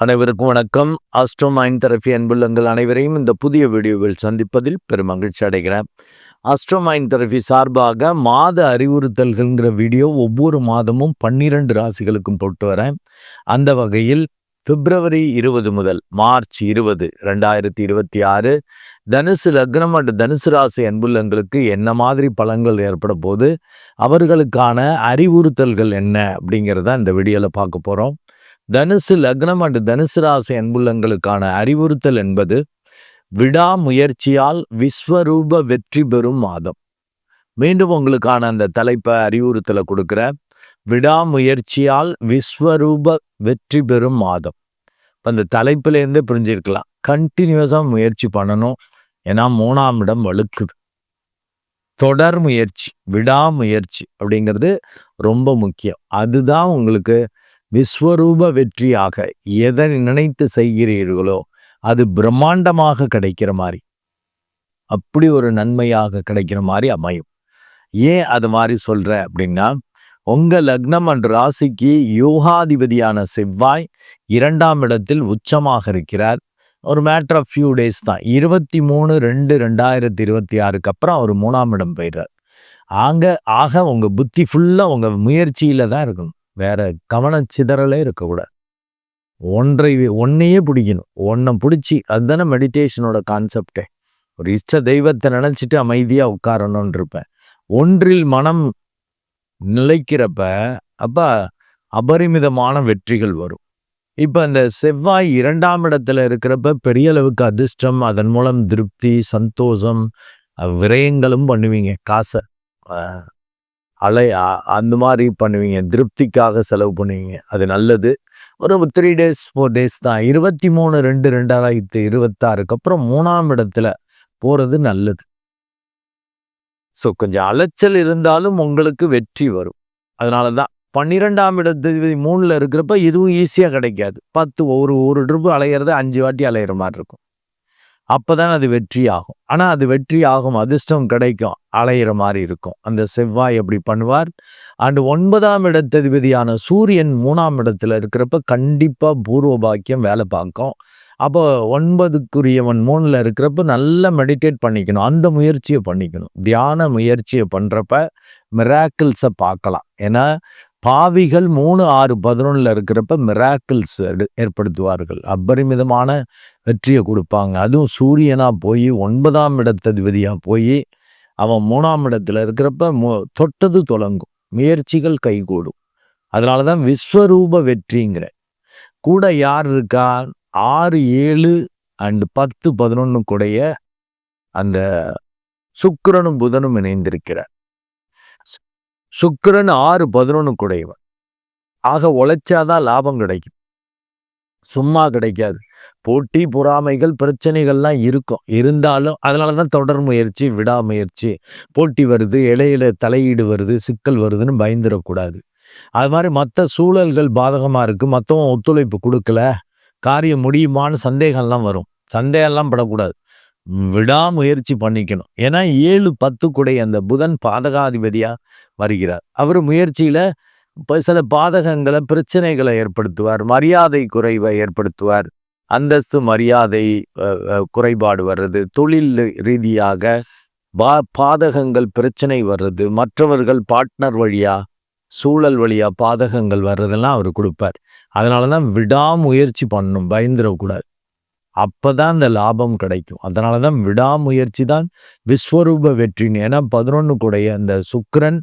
அனைவருக்கும் வணக்கம். Astro mind therapy அன்புள்ளங்கள் அனைவரையும் இந்த புதிய வீடியோவில் சந்திப்பதில் பெரும் மகிழ்ச்சி அடைகிறேன். ஆஸ்ட்ரோ மைண்ட் தெரபி சார்பாக மாத அறிவுறுத்தல்கள்ங்கிற வீடியோ ஒவ்வொரு மாதமும் பன்னிரண்டு ராசிகளுக்கும் போட்டு வரேன். அந்த வகையில் பிப்ரவரி இருபது முதல் மார்ச் இருபது ரெண்டாயிரத்தி இருபத்தி ஆறு தனுசு லக்னம் அண்ட் தனுசு ராசி அன்புள்ளங்களுக்கு என்ன மாதிரி பலன்கள் ஏற்பட போது அவர்களுக்கான அறிவுறுத்தல்கள் என்ன அப்படிங்கிறத இந்த வீடியோவில் பார்க்க போகிறோம் தனுசு லக்னம் அண்டு தனுசு ராசி அன்புள்ளங்களுக்கான அறிவுறுத்தல் என்பது விடாமுயற்சியால் விஸ்வரூப வெற்றி பெறும் மாதம். மீண்டும் உங்களுக்கான அந்த தலைப்பை அறிவுறுத்தலை கொடுக்குற விடாமுயற்சியால் விஸ்வரூப வெற்றி பெறும் மாதம். அந்த தலைப்புலேருந்தே புரிஞ்சிருக்கலாம். கண்டினியூஸாக முயற்சி பண்ணணும். ஏன்னா மூணாம் இடம் வலுக்குது. தொடர் முயற்சி விடாமுயற்சி அப்படிங்கிறது ரொம்ப முக்கியம். அதுதான் உங்களுக்கு விஸ்வரூப வெற்றியாக எதை நினைத்து செய்கிறீர்களோ அது பிரம்மாண்டமாக கிடைக்கிற மாதிரி. அப்படி ஒரு நன்மையாக கிடைக்கிற மாதிரி அமையும். ஏன் அது மாதிரி சொல்கிறேன் அப்படின்னா உங்கள் லக்னம் அன்று ராசிக்கு யோகாதிபதியான செவ்வாய் இரண்டாம் இடத்தில் உச்சமாக இருக்கிறார். ஒரு மேட்ரு ஆஃப் ஃபியூ டேஸ் தான். இருபத்தி மூணு ரெண்டு ரெண்டாயிரத்தி இருபத்தி ஆறுக்கு அப்புறம் அவர் மூணாம் இடம் போயிடுறார். ஆங்க ஆக உங்கள் புத்தி ஃபுல்லாக உங்கள் முயற்சியில் தான் இருக்கணும். வேற கவனச்சிதறலே இருக்கக்கூடாது. ஒன்றை ஒன்னையே பிடிக்கணும். ஒன்றை பிடிச்சி அதுதானே மெடிடேஷனோட கான்செப்டே ஒரு இஷ்ட தெய்வத்தை நினச்சிட்டு அமைதியாக உட்காரணும்னு இருப்பேன். ஒன்றில் மனம் நிலைக்கிறப்ப அப்போ அபரிமிதமான வெற்றிகள் வரும். இப்போ இந்த செவ்வாய் இரண்டாம் இடத்துல இருக்கிறப்ப பெரிய அளவுக்கு அதிர்ஷ்டம் அதன் மூலம் திருப்தி சந்தோஷம் விரயங்களும் பண்ணுவீங்க. காசை அலை அந்த மாதிரி பண்ணுவீங்க. திருப்திக்காக செலவு பண்ணுவீங்க. அது நல்லது. ஒரு த்ரீ டேஸ் ஃபோர் டேஸ் தான். இருபத்தி மூணு ரெண்டு ரெண்டாயிரத்தி இருபத்தாறுக்கு அப்புறம் மூணாம் இடத்துல போகிறது நல்லது. ஸோ கொஞ்சம் அலைச்சல் இருந்தாலும் உங்களுக்கு வெற்றி வரும். அதனால தான் பன்னிரெண்டாம் இடத்து மூணில் இருக்கிறப்ப இதுவும் ஈஸியாக கிடைக்காது. பத்து ஒரு ஒரு ட்ரிப்பு அலையிறது அஞ்சு வாட்டி அலையிற மாதிரி இருக்கும். அப்போதான் அது வெற்றி ஆகும் ஆனால் அது வெற்றி ஆகும் அதிர்ஷ்டம் கிடைக்கும் அலையிற மாதிரி இருக்கும். அந்த செவ்வாய் எப்படி பண்ணுவார்? அண்டு ஒன்பதாம் இடத்ததிபதியான சூரியன் மூணாம் இடத்துல இருக்கிறப்ப கண்டிப்பாக பூர்வ பாக்கியம் வேலை பார்க்கும். அப்போ ஒன்பதுக்குரியவன் மூணில் இருக்கிறப்ப நல்லா மெடிடேட் பண்ணிக்கணும். அந்த முயற்சியை பண்ணிக்கணும். தியான முயற்சியை பண்ணுறப்ப மிராக்கிள்ஸை பார்க்கலாம். ஏன்னா பாவிகள் மூணு ஆறு பதினொன்றில் இருக்கிறப்ப மிராக்கிள்ஸ் ஏற்படுத்துவார்கள். அபரிமிதமான வெற்றியை கொடுப்பாங்க. அதுவும் சூரியனாக போய் ஒன்பதாம் இடத்ததிபதியாக போய் அவன் மூணாம் இடத்துல இருக்கிறப்ப தொட்டது தொடங்கும் முயற்சிகள் கைகூடும். அதனால தான் விஸ்வரூப வெற்றிங்கிற. கூட யார் இருக்கா? ஆறு ஏழு அண்டு பத்து பதினொன்று கூடைய அந்த சுக்கரனும் புதனும் இணைந்திருக்கிறார். சுக்கரன் ஆறு பதினொன்று குடையவன் ஆக உழைச்சாதான் லாபம் கிடைக்கும். சும்மா கிடைக்காது. போட்டி பொறாமைகள் பிரச்சனைகள்லாம் இருக்கும். இருந்தாலும் அதனால தான் தொடர் முயற்சி விடாமுயற்சி போட்டி வருது இடையில தலையீடு வருது சிக்கல் வருதுன்னு பயந்துடக்கூடாது. அது மாதிரி மற்ற சூழல்கள் பாதகமாக இருக்குது மற்றவன் ஒத்துழைப்பு கொடுக்கல. காரியம் முடியுமான்னு சந்தேகம்லாம் வரும். சந்தேகம்லாம் படக்கூடாது. விடாமுயற்சி பண்ணிக்கணும். ஏன்னா ஏழு பத்து குடை அந்த புதன் பாதகாதிபதியாக வருகிறார். அவர் முயற்சியில் இப்போ சில பாதகங்களை பிரச்சனைகளை ஏற்படுத்துவார். மரியாதை குறைவை ஏற்படுத்துவார். அந்தஸ்து மரியாதை குறைபாடு வர்றது. தொழில் ரீதியாக பா பாதகங்கள் பிரச்சனை வர்றது. மற்றவர்கள் பார்ட்னர் வழியா சூழல் வழியா பாதகங்கள் வர்றதெல்லாம் அவர் கொடுப்பார். அதனால தான் விடாமுயற்சி பண்ணணும். பயந்துடக்கூடாது. அப்போ தான் அந்த லாபம் கிடைக்கும். அதனால தான் விடாமுயற்சி தான் விஸ்வரூப வெற்றின்னு. ஏன்னா பதினொன்று கூடைய அந்த சுக்கரன்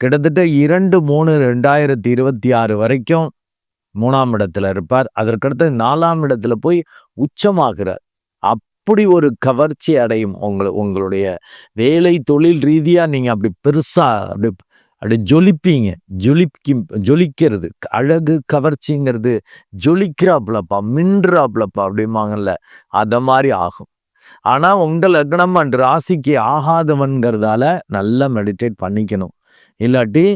கிட்டத்தட்ட இரண்டு மூணு ரெண்டாயிரத்தி இருபத்தி ஆறு வரைக்கும் மூணாம் இடத்துல இருப்பார். அதற்கடுத்து நாலாம் இடத்துல போய் உச்சமாகிறார். அப்படி ஒரு கவர்ச்சி அடையும் உங்களை உங்களுடைய வேலை தொழில் ரீதியாக நீங்கள் அப்படி பெருசாக அப்படி அப்படி ஜொலிப்பீங்க. ஜொலிக்கி ஜொலிக்கிறது. அழகு கவர்ச்சிங்கிறது. ஜொலிக்கிறாப்புலப்பா மின்றாப்புலப்பா அப்படிம்பாங்கல்ல. அதை மாதிரி ஆகும். ஆனால் உங்கள் லக்னம் அன்று ராசிக்கு ஆகாதவன்கிறதால நல்லா மெடிடேட் பண்ணிக்கணும். இல்லாட்டி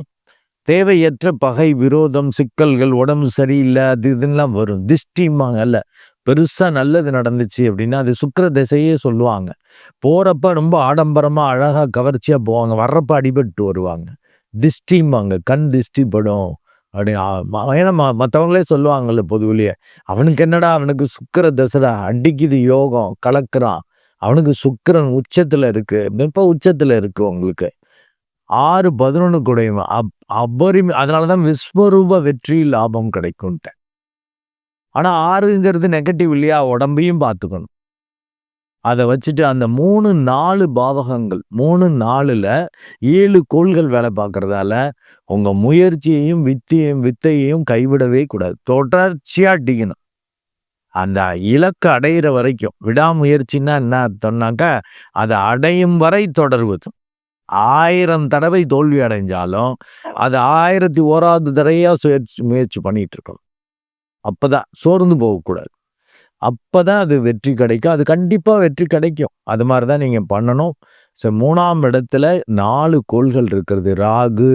தேவையற்ற பகை விரோதம் சிக்கல்கள் உடம்பு சரியில்லை அது இதுலாம் வரும். திஷ்டிம்பாங்கல்ல. பெருசாக நல்லது நடந்துச்சு அப்படின்னா அது சுக்கர திசையே சொல்லுவாங்க. போகிறப்ப ரொம்ப ஆடம்பரமாக அழகாக கவர்ச்சியாக போவாங்க. வர்றப்ப அடிபட்டு வருவாங்க. திஷ்டிம்பாங்க. கண் திஷ்டி படும் அப்படி ஏன்னா மற்றவங்களே சொல்லுவாங்கல்ல பொதுவிலேயே அவனுக்கு என்னடா அவனுக்கு சுக்கர தசரா அடிக்குது யோகம் கலக்கிறான். அவனுக்கு சுக்கரன் உச்சத்தில் இருக்குது வெப்ப உச்சத்தில் இருக்குது உங்களுக்கு. ஆறு பதினொன்று குடையும் அப் அபரிமி அதனால தான் விஸ்வரூப வெற்றி லாபம் கிடைக்கும்ட்டேன். ஆனால் ஆறுங்கிறது நெகட்டிவ் இல்லையா? உடம்பையும் பார்த்துக்கணும். அதை வச்சுட்டு அந்த மூணு நாலு பாவகங்கள் மூணு நாலில் ஏழு கோள்கள் வேலை பார்க்குறதால உங்கள் முயற்சியையும் வித்தையும் வித்தையையும் கைவிடவே கூடாது. தொடர்ச்சியாக அடிக்கணும். அந்த இலக்கு அடையிற வரைக்கும். விடாமுயற்சின்னா என்ன அர்த்தம்னாக்கா அதை அடையும் வரை தொடர்வது ஆயிரம் தடவை தோல்வி அடைஞ்சாலும் அது ஆயிரத்தி ஓராவது தடவையாக முயற்சி பண்ணிகிட்டு இருக்கணும். அப்போதான் சோர்ந்து போகக்கூடாது. அப்போ தான் அது வெற்றி கிடைக்கும். அது கண்டிப்பாக வெற்றி கிடைக்கும். அது மாதிரி தான் நீங்கள் பண்ணணும். ஸோ மூணாம் இடத்துல நாலு கோள்கள் இருக்கிறது. ராகு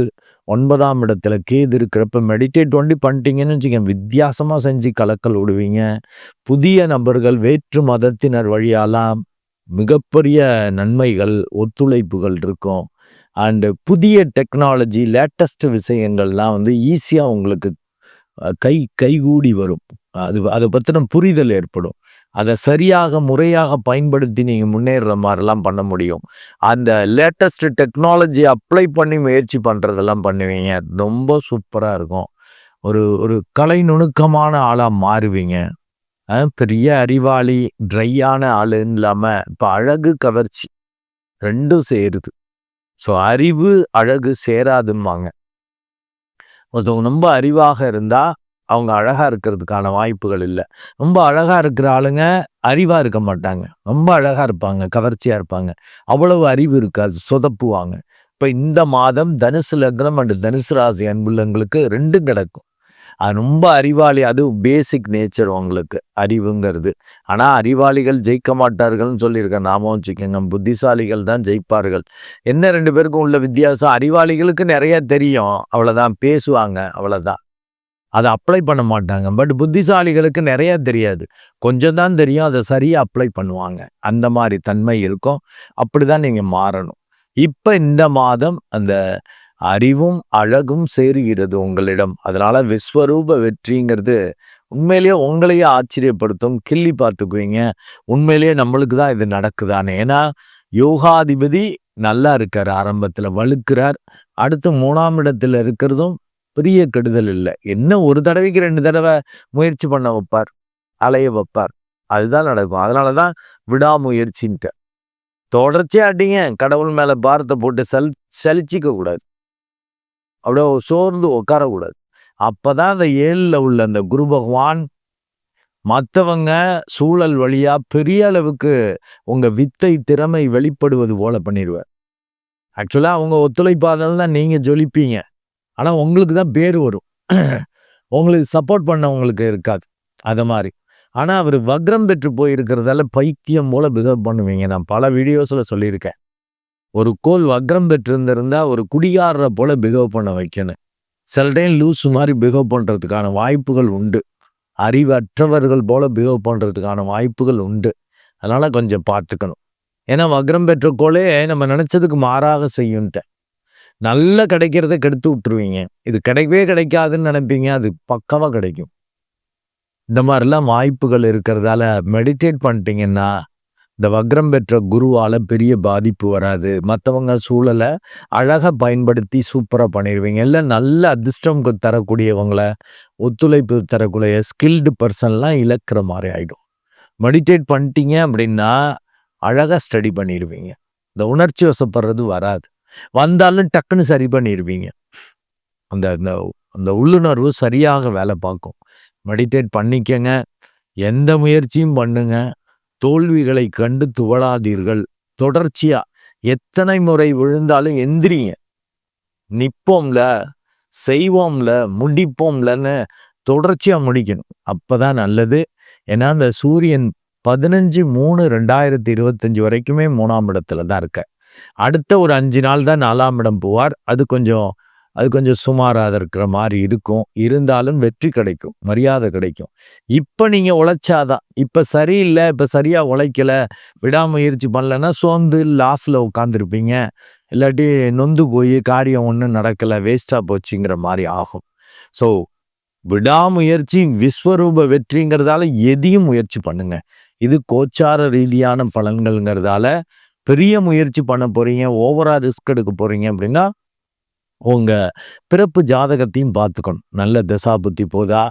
ஒன்பதாம் இடத்துல கேது இருக்கிறப்ப மெடிடேட் ஒண்டி பண்ணிட்டீங்கன்னு வச்சுக்கோங்க. வித்தியாசமாக செஞ்சு கலக்கல் விடுவீங்க. புதிய நபர்கள் வேற்று மதத்தினர் வழியாலாம் மிகப்பெரிய நன்மைகள் ஒத்துழைப்புகள் இருக்கும். அண்டு புதிய டெக்னாலஜி லேட்டஸ்ட் விஷயங்கள்லாம் வந்து ஈஸியாக உங்களுக்கு கை கைகூடி வரும். அது அதை பற்றின புரிதல் ஏற்படும். அதை சரியாக முறையாக பயன்படுத்தி நீங்கள் முன்னேறுற மாதிரிலாம் பண்ண முடியும். அந்த லேட்டஸ்ட் டெக்னாலஜி அப்ளை பண்ணி முயற்சி பண்ணுறதெல்லாம் பண்ணுவீங்க. ரொம்ப சூப்பராக இருக்கும். ஒரு ஒரு கலை நுணுக்கமான ஆளாக மாறுவீங்க. பெரிய அறிவாளி ட்ரையான ஆளுன்னு இல்லாமல் இப்போ அழகு கவர்ச்சி ரெண்டும் சேருது. ஸோ அறிவு அழகு சேராதும்பாங்க. ஒருத்தவங்க ரொம்ப அறிவாக இருந்தால் அவங்க அழகாக இருக்கிறதுக்கான வாய்ப்புகள் இல்லை. ரொம்ப அழகாக இருக்கிற ஆளுங்க அறிவாக இருக்க மாட்டாங்க. ரொம்ப அழகாக இருப்பாங்க கவர்ச்சியாக இருப்பாங்க. அவ்வளவு அறிவு இருக்காது சொதப்புவாங்க. இப்போ இந்த மாதம் தனுசு லக்னம் அண்டு தனுசு ராசி அன்புள்ளங்களுக்கு ரெண்டும் கிடக்கும். அது ரொம்ப அறிவாளி அது பேசிக் நேச்சர் உங்களுக்கு அறிவுங்கிறது. ஆனால் அறிவாளிகள் ஜெயிக்க மாட்டார்கள்னு சொல்லியிருக்கேன் நாம வச்சுக்கோங்க புத்திசாலிகள் தான் ஜெயிப்பார்கள். என்ன ரெண்டு பேருக்கும் உள்ள வித்தியாசம்? அறிவாளிகளுக்கு நிறைய தெரியும் அவ்வளோதான் பேசுவாங்க அவ்வளோதான் அதை அப்ளை பண்ண மாட்டாங்க. பட் புத்திசாலிகளுக்கு நிறைய தெரியாது. கொஞ்சம் தான் தெரியும் அதை சரியாக அப்ளை பண்ணுவாங்க. அந்த மாதிரி தன்மை இருக்கும். அப்படி தான் நீங்கள் மாறணும். இப்போ இந்த மாதம் அந்த அறிவும் அழகும் சேருகிறது உங்களிடம். அதனால் விஸ்வரூப வெற்றிங்கிறது உண்மையிலேயே உங்களையே ஆச்சரியப்படுத்தும். கிள்ளி பார்த்துக்குவீங்க. உண்மையிலேயே நம்மளுக்கு தான் இது நடக்குதானே ஏன்னா யோகாதிபதி நல்லா இருக்கார் ஆரம்பத்தில் வலுக்கிறார். அடுத்து மூணாம் இடத்துல இருக்கிறதும் பெரிய கெடுதல் இல்லை. என்ன ஒரு தடவைக்கு ரெண்டு தடவை முயற்சி பண்ண வைப்பார் அலைய வைப்பார். அதுதான் நடக்கும். அதனால தான் விடாமுயற்சின்ட்டு. தொடர்ச்சியாக அடிங்க. கடவுள் மேலே பாரத்தை போட்டு சல் சலிச்சிக்க கூடாது. அப்படியே சோர்ந்து உட்காரக்கூடாது. அப்போ தான் அந்த ஏழில் உள்ள அந்த குரு பகவான் மற்றவங்க சூழல் வழியாக பெரிய அளவுக்கு உங்கள் வித்தை திறமை வெளிப்படுவது போல பண்ணிடுவார் ஆக்சுவலாக அவங்க ஒத்துழைப்பாதல் தான் நீங்கள் ஜொலிப்பீங்க. ஆனால் உங்களுக்கு தான் பேர் வரும். உங்களுக்கு சப்போர்ட் பண்ணவங்களுக்கு இருக்காது. அது மாதிரி. ஆனால் அவர் வக்ரம் பெற்று போயிருக்கிறதால பைத்தியம் போல பிஹேவ் பண்ணுவீங்க. நான் பல வீடியோஸில் சொல்லியிருக்கேன். ஒரு கோல் வக்ரம் பெற்றிருந்திருந்தா ஒரு குடிகாரரை போல பிஹேவ் பண்ண வைக்கணும். சில டைம் லூஸ் மாதிரி பிஹேவ் பண்ணுறதுக்கான வாய்ப்புகள் உண்டு. அறிவற்றவர்கள் போல பிஹேவ் பண்ணுறதுக்கான வாய்ப்புகள் உண்டு. அதனால் கொஞ்சம் பார்த்துக்கணும். ஏன்னா வக்ரம் பெற்ற கோலே நம்ம நினச்சதுக்கு மாறாக செய்யுன்ட்டேன் நல்ல கிடைக்கிறத கெடுத்து விட்டுருவீங்க. இது கிடைக்கவே கிடைக்காதுன்னு நினைப்பீங்க அது பக்கமாக கிடைக்கும். இந்த மாதிரிலாம் வாய்ப்புகள் இருக்கிறதால மெடிடேட் பண்ணிட்டீங்கன்னா இந்த வக்ரம் பெற்ற குருவால் பெரிய பாதிப்பு வராது. மற்றவங்க சூழலை அழகாக பயன்படுத்தி சூப்பராக பண்ணிடுவீங்க இல்லை நல்ல அதிர்ஷ்டம் தரக்கூடியவங்களை ஒத்துழைப்பு தரக்கூடிய ஸ்கில்டு பர்சன்லாம் இழக்கிற மாதிரி ஆகிடும் மெடிடேட் பண்ணிட்டீங்க அப்படின்னா அழகாக ஸ்டடி பண்ணிடுவீங்க இந்த உணர்ச்சி வசப்படுறது வராது. வந்தாலும் டக்குன்னு சரி பண்ணிடுவீங்க அந்த அந்த அந்த உள்ளுணர்வு சரியாக வேலை பார்க்கும். மெடிடேட் பண்ணிக்கங்க. எந்த முயற்சியும் பண்ணுங்க. தோல்விகளை கண்டு துவளாதீர்கள். தொடர்ச்சியாக எத்தனை முறை விழுந்தாலும் எந்திரிங்க. நிற்போம்ல செய்வோம்ல முடிப்போம்லன்னு தொடர்ச்சியாக முடிக்கணும். அப்போ தான் நல்லது. ஏன்னா அந்த சூரியன் பதினஞ்சு மூணு ரெண்டாயிரத்தி இருபத்தஞ்சி வரைக்குமே மூணாம் இடத்துல தான் இருக்க அடுத்த ஒரு அஞ்சு நாள் தான் நாலாம் இடம் போவார். அது கொஞ்சம் அது கொஞ்சம் சுமாராக இருக்கிற மாதிரி இருக்கும். இருந்தாலும் வெற்றி கிடைக்கும் மரியாதை கிடைக்கும். இப்போ நீங்கள் உழைச்சாதான் இப்போ சரியில்லை இப்போ சரியாக உழைக்கல விடாமுயற்சி பண்ணலன்னா சோர்ந்து லாஸில் உட்காந்துருப்பீங்க இல்லாட்டி நொந்து போய் காரியம் ஒன்றும் நடக்கலை வேஸ்ட்டாக போச்சுங்கிற மாதிரி ஆகும். ஸோ விடாமுயற்சி விஸ்வரூப வெற்றிங்கிறதால எதையும் முயற்சி பண்ணுங்க. இது கோச்சார ரீதியான பலன்கள்ங்கிறதால பெரிய முயற்சி பண்ண போகிறீங்க ஓவராக ரிஸ்க் எடுக்க போகிறீங்க அப்படின்னா உங்கள் பிறப்பு ஜாதகத்தையும் பார்த்துக்கணும். நல்ல தசா புத்தி போதா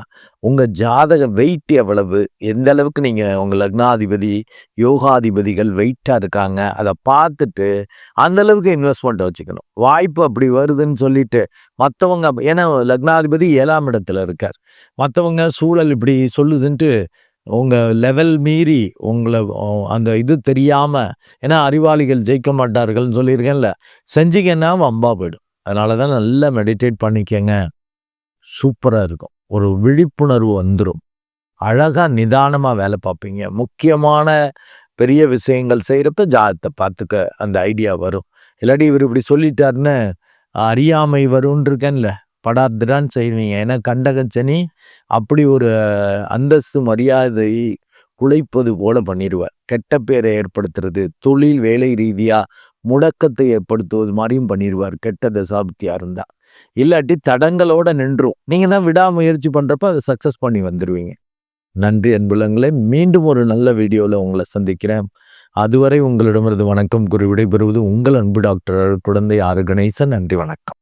உங்கள் ஜாதக வெயிட் எவ்வளவு எந்த அளவுக்கு நீங்கள் உங்கள் லக்னாதிபதி யோகாதிபதிகள் வெயிட்டாக இருக்காங்க அதை பார்த்துட்டு அந்த அளவுக்கு வச்சுக்கணும். வாய்ப்பு அப்படி வருதுன்னு சொல்லிட்டு மற்றவங்க ஏன்னா லக்னாதிபதி ஏழாம் இடத்துல இருக்கார். மற்றவங்க சூழல் இப்படி சொல்லுதுன்ட்டு உங்கள் லெவல் மீறி உங்களை அந்த இது தெரியாமல் ஏன்னா அறிவாளிகள் ஜெயிக்க மாட்டார்கள்னு சொல்லியிருக்கேன்ல செஞ்சிங்கன்னா வம்பா போயிடும். அதனால தான் நல்லா மெடிடேட் பண்ணிக்கங்க. சூப்பராக இருக்கும். ஒரு விழிப்புணர்வு வந்துடும் அழகாக நிதானமாக வேலை பார்ப்பீங்க. முக்கியமான பெரிய விஷயங்கள் செய்கிறப்ப ஜாதத்தை பார்த்துக்க அந்த ஐடியா வரும். இல்லாட்டி இவர் இப்படி சொல்லிட்டாருன்னு அறியாமை வரும்னு இருக்கேன்ல. படார்துடான்னு செய்வீங்க. ஏன்னா கண்டகச்சனி அப்படி ஒரு அந்தஸ்து மரியாதை குலைப்பது போல பண்ணிடுவார். கெட்ட பேரை ஏற்படுத்துறது தொழில் வேலை ரீதியாக முடக்கத்தை ஏற்படுத்துவது மாதிரியும் பண்ணிடுவார். கெட்ட தசாப்தியா இருந்தால் இல்லாட்டி தடங்களோட நின்றும். நீங்கள் தான் விடாமுயற்சி பண்ணுறப்ப அதை சக்ஸஸ் பண்ணி வந்துடுவீங்க நன்றி அன்புலங்களே மீண்டும் ஒரு நல்ல வீடியோவில் உங்களை சந்திக்கிறேன். அதுவரை உங்களிடமிருந்து வணக்கம் குறி விடைபெறுவது உங்கள் அன்பு டாக்டர் குழந்தை ஆறு கணேசன். நன்றி வணக்கம்.